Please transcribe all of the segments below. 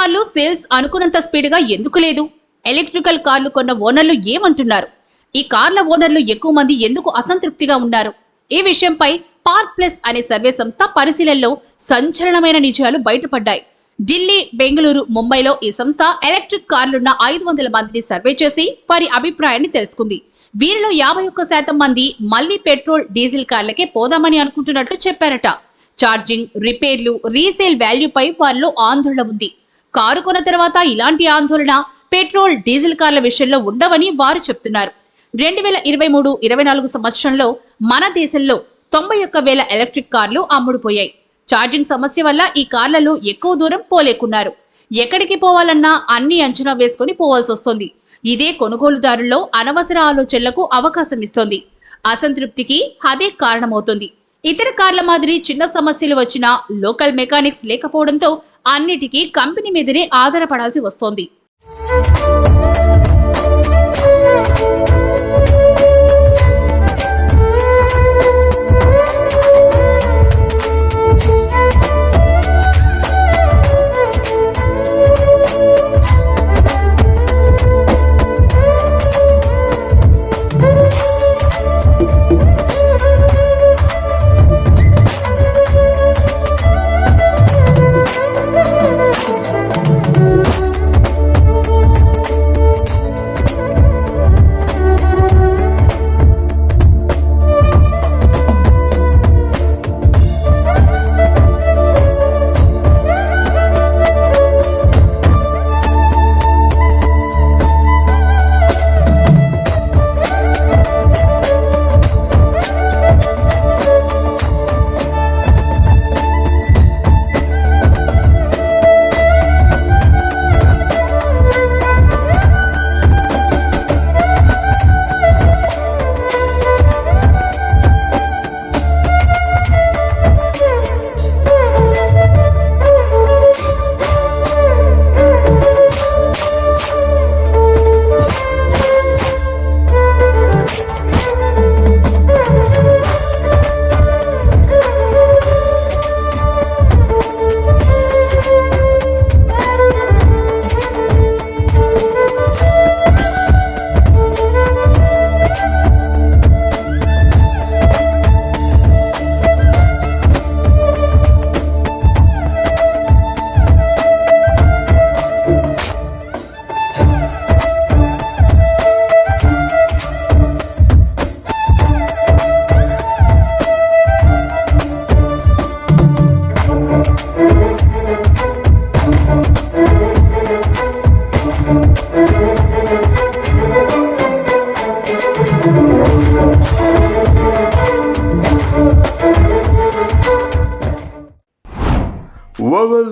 కార్లు సేల్స్ అనుకున్నంత స్పీడ్గా ఎందుకు లేదు? ఎలక్ట్రికల్ కార్లు కొన్న ఓనర్లు ఏమంటున్నారు? ఈ కార్ల ఓనర్లు ఎక్కువ మంది ఎందుకు అసంతృప్తిగా ఉన్నారు? ఈ విషయంపై పార్క్ ప్లస్ అనే సర్వే సంస్థ పరిశీలనలో సంచలనమైన నిజాలు బయటపడ్డాయి. ఢిల్లీ బెంగళూరు ముంబైలో ఈ సంస్థ ఎలక్ట్రిక్ కార్లున్న ఐదు వందల మందిని సర్వే చేసి వారి అభిప్రాయాన్ని తెలుసుకుంది. వీరిలో యాభై ఒక్క శాతం మంది మళ్ళీ పెట్రోల్ డీజిల్ కార్లకే పోదామని అనుకుంటున్నట్లు చెప్పారట. ఛార్జింగ్ రిపేర్లు రీసేల్ వాల్యూపై వారిలో ఆందోళన ఉంది. కారు కొన్న తర్వాత ఇలాంటి ఆందోళన పెట్రోల్ డీజిల్ కార్ల విషయంలో ఉండవని వారు చెప్తున్నారు. రెండు వేల ఇరవై మూడు ఇరవై నాలుగు సంవత్సరంలో మన దేశంలో తొంభై ఒక్క వేల ఎలక్ట్రిక్ కార్లు అమ్ముడుపోయాయి. ఛార్జింగ్ సమస్య వల్ల ఈ కార్లలో ఎక్కువ దూరం పోలేకున్నారు. ఎక్కడికి పోవాలన్నా అన్ని అంచనా వేసుకుని పోవాల్సి వస్తుంది. ఇదే కొనుగోలుదారుల్లో అనవసర ఆలోచనలకు అవకాశం ఇస్తోంది. అసంతృప్తికి అదే కారణమవుతుంది. ఇతర కార్ల మాదిరి చిన్న సమస్యలు వచ్చినా లోకల్ మెకానిక్స్ లేకపోవడంతో అన్నిటికీ కంపెనీ మీదనే ఆధారపడాల్సి వస్తోంది.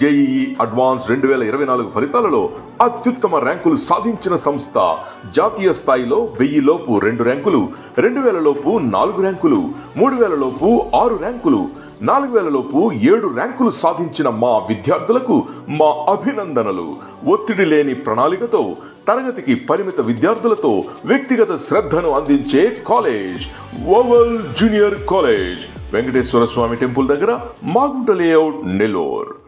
జేఈఈ అడ్వాన్స్ రెండు వేల ఇరవై నాలుగు ఫలితాలలో అత్యుత్తమ ర్యాంకులు సాధించిన సంస్థ. జాతీయ స్థాయిలో వెయ్యి లోపు రెండు ర్యాంకులు రెండు వేల లోపు నాలుగు ర్యాంకులు మూడు వేల లోపు ఆరు ర్యాంకులు నాలుగు వేల లోపు ఏడు ర్యాంకులు సాధించిన మా విద్యార్థులకు మా అభినందనలు. ఒత్తిడి లేని ప్రణాళికతో తరగతికి పరిమిత విద్యార్థులతో వ్యక్తిగత శ్రద్ధను అందించే college oval junior college Venkateswara Swamy temple దగ్గర మాగుంట లేఅవుట్ నెల్లూరు.